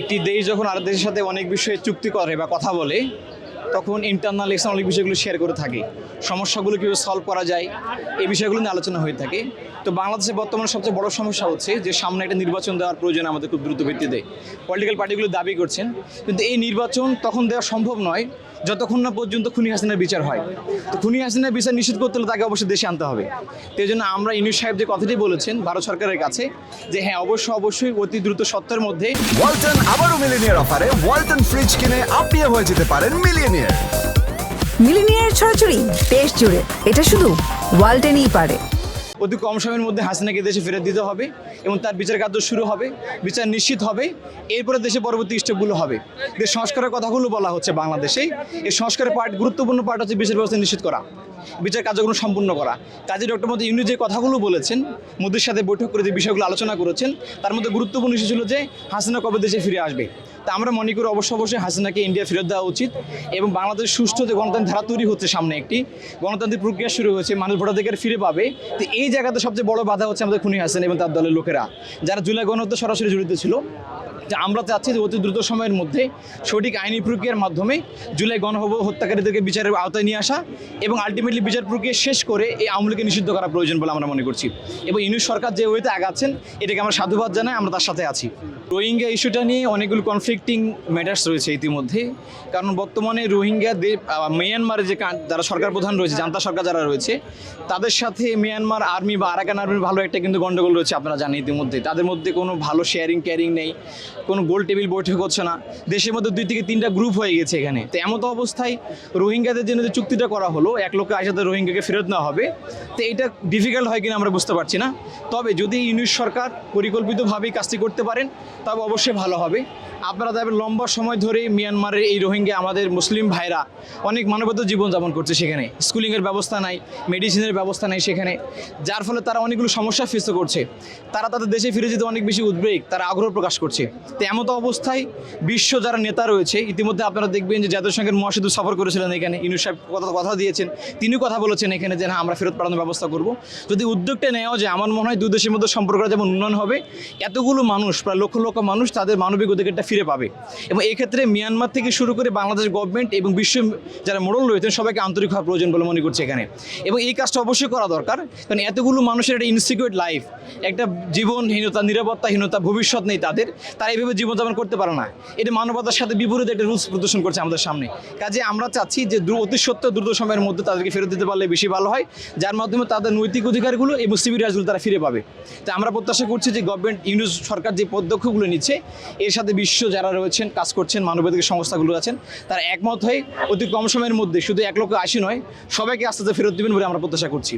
একটি দেশ যখন আরেক দেশের সাথে অনেক বিষয়ে চুক্তি করে বা কথা বলে তখন ইন্টারনাল এক্সটার্নাল বিষয়গুলো শেয়ার করে থাকে। সমস্যাগুলো কীভাবে সলভ করা যায়, এই বিষয়গুলো নিয়ে আলোচনা হয়ে থাকে। তো বাংলাদেশে বর্তমানে সবচেয়ে বড় সমস্যা হচ্ছে যে, সামনে একটা নির্বাচন দেওয়ার প্রয়োজন আমাদের খুব দ্রুত ভিত্তিতে। পলিটিক্যাল পার্টিগুলো দাবি করছেন, কিন্তু এই নির্বাচন তখন দেওয়া সম্ভব নয়, যতক্ষণ না পর্যন্ত খুনি হাসিনার বিচার হয়। তো খুনি হাসিনার বিচার নিশ্চিত করতে হলে তাকে অবশ্যই দেশে আনতে হবে। তো জন্য আমরা ইউনুস সাহেব যে কথাটি বলেছেন ভারত সরকারের কাছে, যে হ্যাঁ অবশ্যই অবশ্যই অতি দ্রুত সত্তরের মধ্যে ওয়ালটন আবারও মিলিনিয়ার অফারে ওয়ালটন ফ্রিজ কিনে আপনিও হয়ে যেতে পারেন মিলিয়নিয়ার মিলিনিয়ার মিলিনিয়ার ছড়াছড়ি দেশ জুড়ে। এটা শুধু ওয়ালটেনই পারে। অতি কম সময়ের মধ্যে হাসিনাকে দেশে ফেরত দিতে হবে এবং তার বিচার কার্য শুরু হবে বিচার নিশ্চিত হবে এরপরে দেশে পরবর্তী স্টেপগুলো হবে। দেশ সংস্কারের কথাগুলো বলা হচ্ছে বাংলাদেশে এই সংস্কারের পার্ট গুরুত্বপূর্ণ পার্ট হচ্ছে বিচার ব্যবস্থা নিশ্চিত করা বিচার কার্যক্রম সম্পূর্ণ করা। কাজে ডক্টর মোদী ইউনি যে কথাগুলো বলেছেন মোদীর সাথে বৈঠক করে যে বিষয়গুলো আলোচনা করেছেন তার মধ্যে গুরুত্বপূর্ণ ইস্যু ছিল যে হাসিনা কবে দেশে ফিরে আসবে। তা আমরা মনে করি অবশ্য অবশ্যই হাসিনাকে ইন্ডিয়া ফেরত দেওয়া উচিত এবং বাংলাদেশ সুষ্ঠু যে গণতান্ত্রিক ধারা তৈরি হচ্ছে সামনে একটি, গণতান্ত্রিক প্রক্রিয়া শুরু হয়েছে, মানুষ ভোটাধিকার ফিরে পাবে, তো এই জায়গাতে সবচেয়ে বড় বাধা হচ্ছে আমাদের খুনি হাসিনা এবং তার দলের লোকেরা, যারা জুলাই গণহত্যা সরাসরি জড়িত ছিল। আমরা চাচ্ছি যে অতি দ্রুত সময়ের মধ্যে সঠিক আইনি প্রক্রিয়ার মাধ্যমে জুলাই গণহব হত্যাকারীদেরকে বিচারের আওতায় নিয়ে আসা এবং আলটিমেটলি বিচার প্রক্রিয়া শেষ করে এই আমলকে নিষিদ্ধ করা প্রয়োজন বলে আমরা মনে করছি। এবং ইউনিশ সরকার যে ওয়েতে আগাচ্ছেন, এটাকে আমরা সাধুবাদ জানাই, আমরা তার সাথে আছি। রোহিঙ্গা ইস্যুটা নিয়ে অনেকগুলো কনফ্লিক্টিং ম্যাটার্স রয়েছে ইতিমধ্যে কারণ বর্তমানে রোহিঙ্গা মিয়ানমারে যে যারা সরকার প্রধান রয়েছে, জান্তা সরকার যারা রয়েছে, তাদের সাথে মিয়ানমার আর্মি বা আরাকান আর্মির ভালো একটা কিন্তু গন্ডগোল রয়েছে আপনারা জানেন ইতিমধ্যে। তাদের মধ্যে কোনো ভালো শেয়ারিং ক্যারিং নেই, কোনো গোল টেবিল বৈঠক হচ্ছে না। দেশের মধ্যে দুই থেকে তিনটা গ্রুপ হয়ে গেছে এখানে। তো এমত অবস্থায় রোহিঙ্গাদের জন্য যে চুক্তিটা করা হলো, এক লক্ষ আশাতে রোহিঙ্গাকে ফেরত নেওয়া হবে, তো এটা ডিফিকাল্ট হয় কিনা আমরা বুঝতে পারছি না। তবে যদি ইউনিশ সরকার পরিকল্পিতভাবেই কাজটি করতে পারেন, তবে অবশ্যই ভালো হবে। আপনারা দেখবেন লম্বা সময় ধরে মিয়ানমারের এই রোহিঙ্গা আমাদের মুসলিম ভাইরা অনেক মানবত জীবনযাপন করছে সেখানে। স্কুলিংয়ের ব্যবস্থা নাই, মেডিসিনের ব্যবস্থা নাই সেখানে। যার ফলে তারা অনেকগুলো সমস্যা ফেস করছে। তারা তাদের দেশে ফিরে যেতে অনেক বেশি উদ্বেগ, তারা আগ্রহ প্রকাশ করছে। তো এমত অবস্থায় বিশ্ব যারা নেতা রয়েছে, ইতিমধ্যে আপনারা দেখবেন যে জাতিসংঘের মহাসেতু সফর করেছিলেন এখানে ইউনুস সাহেব কথা কথা দিয়েছেন, তিনিও কথা বলেছেন এখানে যে হ্যাঁ আমরা ফেরত পাঠানোর ব্যবস্থা করব। যদি উদ্যোগটা নেওয়া যায়, আমার মনে হয় দুই দেশের মধ্যে সম্পর্কটা যেমন উন্নয়ন হবে, এতগুলো মানুষ, প্রায় লক্ষ লক্ষ মানুষ তাদের মানবিক অধিকারটা ফিরে পাবে। এবং এই ক্ষেত্রে মিয়ানমার থেকে শুরু করে বাংলাদেশ গভর্নমেন্ট এবং বিশ্ব যারা মোড়ল রয়েছেন, সবাইকে আন্তরিক হওয়া প্রয়োজন বলে মনে করছে এখানে। এবং এই কাজটা অবশ্যই করা দরকার, কারণ এতগুলো মানুষের একটা ইনসিকিউর লাইফ একটা জীবনহীনতা, নিরাপত্তাহীনতা, ভবিষ্যৎ নেই তাদের, তারা এইভাবে জীবনযাপন করতে পারে না। এটা মানবতার সাথে বিপরীত একটা রুলস প্রদর্শন করছে আমাদের সামনে। কাজে আমরা চাচ্ছি যে অতি সত্য দ্রুত সময়ের মধ্যে তাদেরকে ফেরত দিতে পারলে বেশি ভালো হয়, যার মাধ্যমে তাদের নৈতিক অধিকারগুলো এবং সিভিল রাইটসগুলো তারা ফিরে পাবে। তো আমরা প্রত্যাশা করছি যে গভর্নমেন্ট ইউনিস সরকার যে পদক্ষেপগুলো নিচ্ছে, এর সাথে বিশ্ব যারা রয়েছেন, কাজ করছেন, মানবাধিকার সংস্থাগুলো আছেন, তারা একমত হয়ে অতি কম সময়ের মধ্যে শুধু এক লক্ষ আশি নয়, সবাইকে আস্তে আস্তে ফেরত দেবেন বলে আমরা প্রত্যাশা করছি।